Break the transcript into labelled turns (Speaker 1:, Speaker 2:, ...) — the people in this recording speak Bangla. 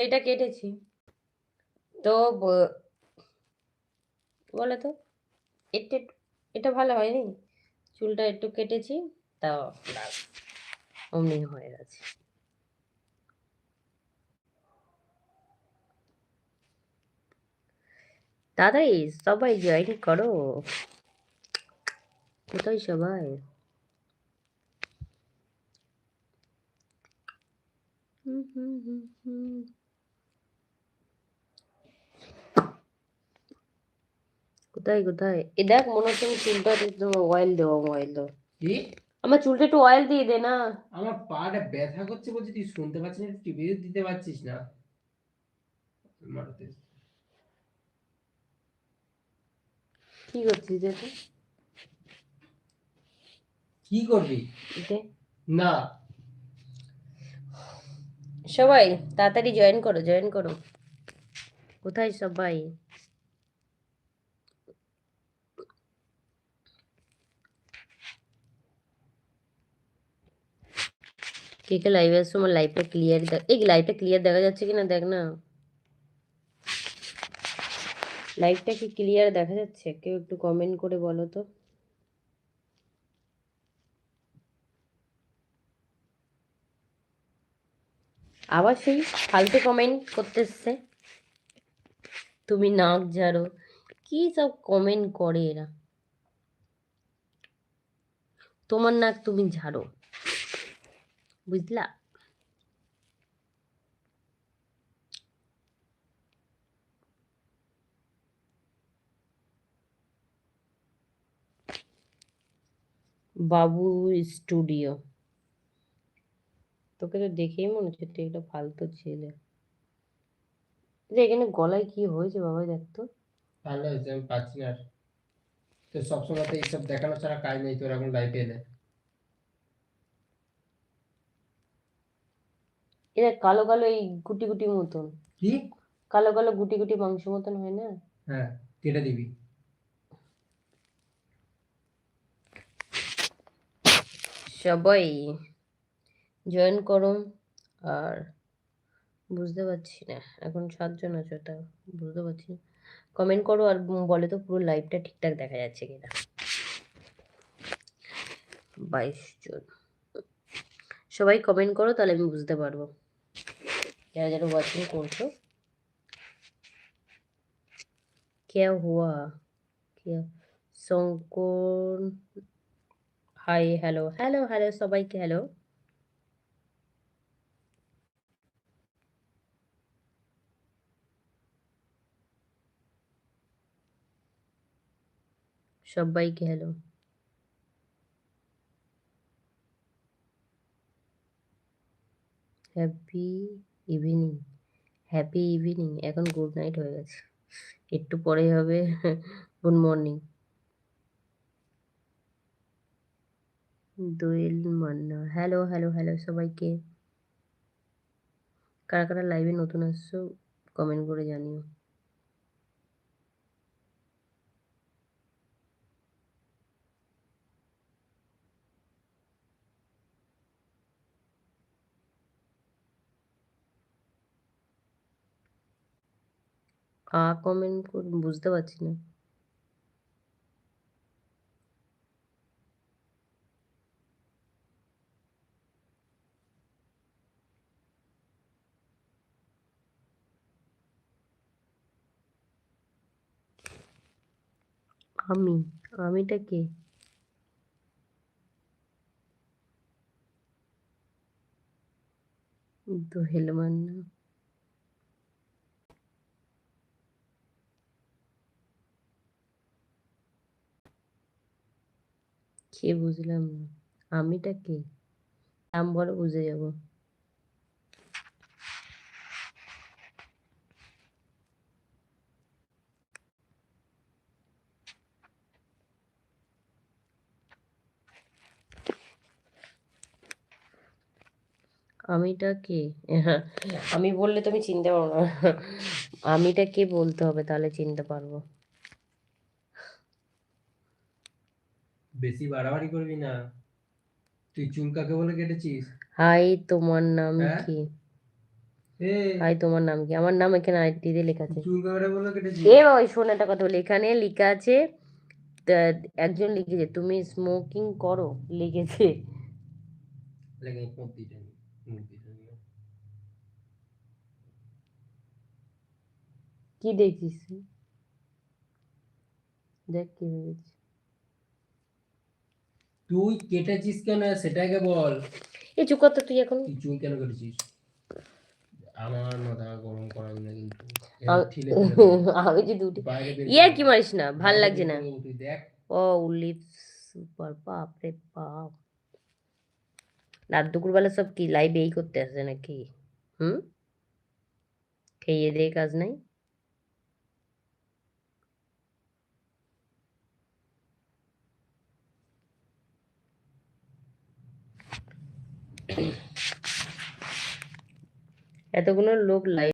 Speaker 1: এটা কেটেছি। তো বলো তো, এটা এটা ভালো হয়নি? চুলটা একটু কেটেছি তাও অমনি হয়ে গেছে। দাদাই, সবাই জয়েন করো। কোথায় সবাই? হুম হুম হুম হুম। কোথায় কোথায়? এ দেখ মনে হচ্ছে আমি চুলটা একটু অয়েল দেবো অয়েল দেবো।
Speaker 2: কি?
Speaker 1: আমার চুলটা একটু অয়েল দিয়ে দে না।
Speaker 2: আমার পাটা ব্যথা করছে বলছি তুই শুনতে পাচ্ছিস না টিভি দিতে পারছিস না। মারতে।
Speaker 1: কি করছিস দেখো
Speaker 2: কি করবি? না।
Speaker 1: সবাই তাড়াতাড়ি জয়েন করো জয়েন করো। কোথায় সবাই? কে কে লাইভে আসছো আমার লাইভটা ক্লিয়ার এই লাইভটা ক্লিয়ার দেখা যাচ্ছে কিনা দেখ না লাইভটা কি ক্লিয়ার দেখা যাচ্ছে কেউ একটু কমেন্ট করে বলো তো আবার সেই ফালতু কমেন্ট করতেছে তুমি নাক ঝাড়ো কি সব কমেন্ট করে এরা তোমার নাক তুমি ঝাড়ো বুঝলা? বাবু স্টুডিও। তোকে তো দেখেই মনে হচ্ছে তুই একটা ফালতু ছেলে। রে এখানে গলায় কি হয়েছে বাবা দেখ তো।
Speaker 2: ভালো হয়েছে আমি পাচ্ছি না আর। তো সবসময় তো এইসব দেখানো ছাড়া কাজ নেই তোর এখন লাইফে এলে।
Speaker 1: এটা কালো কালো এই গুটি গুটি মতন।
Speaker 2: কি?
Speaker 1: কালো কালো গুটি গুটি মাংস মতন হয় না?
Speaker 2: হ্যাঁ কেটে দিবি।
Speaker 1: সবাই জয়েন করো আর বুঝতে পারছি না এখন সাতজন আছো তা বুঝতে পারছি না। কমেন্ট করো আর বলে তো পুরো লাইভটা ঠিকঠাক দেখা যাচ্ছে কিনা। বাইশ জন। সবাই কমেন্ট করো তাহলে আমি বুঝতে পারব। যারা যারা ওয়াচিং করছো क्या हुआ क्या Shankar hi hello hello hello সবাইকে হ্যালো সবাইকে hello happy evening happy evening এখন গুড নাইট হয়ে গেছে। একটু পরে হবে good morning Doyel Manna hello hello hello সবাইকে। কারা কারা লাইভে নতুন আসছো কমেন্ট করে জানিও। আ কমেন্ট বুঝতে পারছি না। আমি আমিটা কে? দোহেল মান্না কে বুঝলাম না আমিটা কে? নাম বলো বুঝে যাব। আমিটা কে? আমি বললে তুমি চিনতে পারো না। আমিটা কে বলতে হবে তাহলে চিনতে পারব।
Speaker 2: বেশি বাড়াবাড়ি করবি না। তুই চুল কাকে বলে কেটেছিস?
Speaker 1: হাই তোমার নাম
Speaker 2: হ্যাঁ?
Speaker 1: কি? ভাই তোমার নাম কি? আমার নাম এখানে আইডিতে লেখা আছে।
Speaker 2: চুল কাটা বলে কেটেছি
Speaker 1: এ বাবা শোন একটা কথা বলি। এখানে লেখা আছে একজন লিখেছে তুমি স্মোকিং করো। লিখেছে।
Speaker 2: লেগে
Speaker 1: কি দেখছিস? দেখ কি হয়েছে।
Speaker 2: তুই কেটেছিস কেন? সেটাকে বল।
Speaker 1: এই চুপ কর তুই এখন।
Speaker 2: তুই চুল কেন কেটেছিস? আমার মাথা গরম করাবি না কিন্তু
Speaker 1: আমি-। যদি উঠি ইয়ে
Speaker 2: করে।
Speaker 1: কি মারিস না? ভালো লাগছে না।
Speaker 2: করে
Speaker 1: ও লিপস সুপার বাপ রে বাপ। রাত দুপুরবেলা সব কি লাইভ এই করতে আসে নাকি? হুম? খেয়ে দিয়ে কাজ নাই? এতগুলো লোক লাইভ